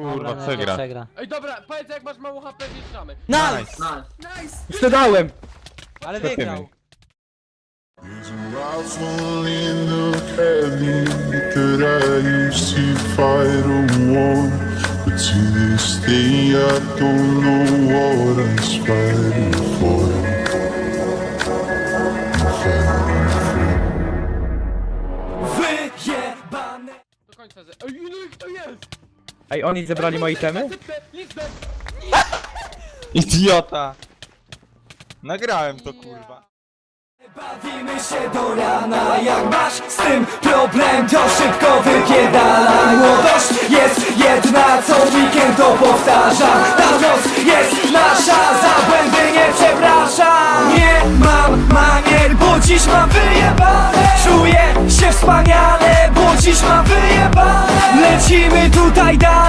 Kurwa, Dobra, przegra. przegra. Ej, dobra, powiedz jak masz mało HP, wjeżdżamy. Nice! Sprzedałem! Ale Lecimy. wygrał. There's a rifle in the cabinet that I used to fight a war. But to this day I don't know what I'm fighting for. Wyjebane! Do końca ze... Ej, no jak to jest? Ej, oni zebrali moje itemy? Idiota! Nagrałem to kurwa. Bawimy się do rana, jak masz z tym problem, to szybko wypierdalaj Młodość jest jedna, co weekend to powtarzam Ta noc jest nasza, za błędy nie przepraszam Nie mam manier, bo dziś mam wyjebane Czuję się wspaniale, bo dziś mam wyjebane Lecimy tutaj dalej,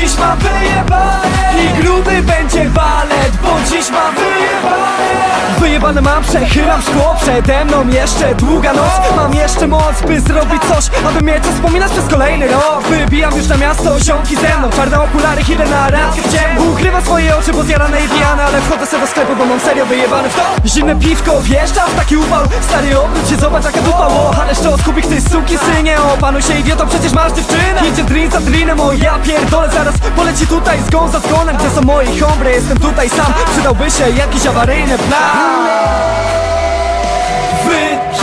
dziś mam wyjebane. I gruby będzie balet, bo dziś mam wyjebane Wyjebane mam, przechylam szkło Przede mną jeszcze długa noc. Mam jeszcze moc, by zrobić coś Aby mieć co wspominać przez kolejny rok. Wybijam już na miasto, ziomki ze mną. Czarne okulary, idę na randkę w ciemno Ukrywam swoje oczy, bo zjarane i pijane Ale wchodzę sobie do sklepu, bo mam serio wyjebane w to. Zimne piwko, wjeżdża w taki upał. Stary obróć się, zobacz jaka dupa ale szczos, kubik, ty suki synie. Opanuj się idioto, przecież masz dziewczynę. Idzie drink za drinem, o ja pierdolę Zaraz poleci tutaj zgon za zgonem Gdzie są moi hombre, jestem tutaj sam. Przydałby się jakiś awaryjny plan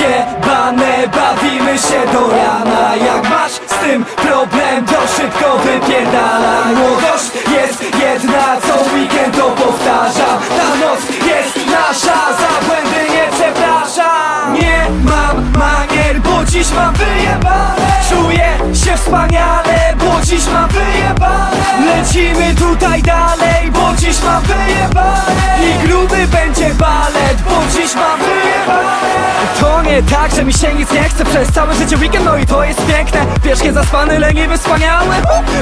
Wyjebane, bawimy się do rana. Jak masz z tym problem, to szybko wypierdalaj. Młodość jest jedna, co weekend to powtarzam Ta noc jest nasza, za błędy nie przepraszam. Nie mam manier, bo dziś mam wyjebane. Czuję się wspaniale, bo dziś mam wyjebane. Lecimy tutaj dalej, bo dziś mam wyjebane. I gruby będzie balet, bo dziś mam wyjebane Tak, że mi się nic nie chce Przez całe życie weekend, no i to jest piękne. Wierzchnie zaspany, leniwy, wspaniały.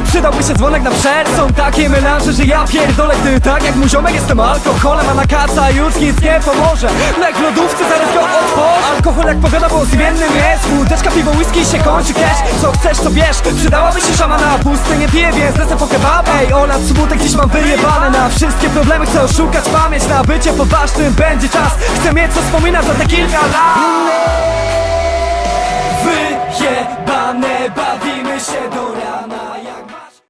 Przydałby się dzwonek na przerw Są takie melanże, że ja pierdolę Gdy tak jak mój ziomek jestem alkoholem A na kaca już nic nie pomoże. Lek w lodówce, zaraz go otworzę Jak pogoda, bo zmiennym jest Wódeczka, piwo, whisky się kończy cash. Co chcesz, to bierz. Przydałaby się szama na pusty, nie piję, więc lecę po kebab Ej, Ola, smutek dziś mam wyjebane. Na wszystkie problemy chcę oszukać pamięć. Na bycie poważnym będzie czas. Chcę mieć co wspominać za te kilka lat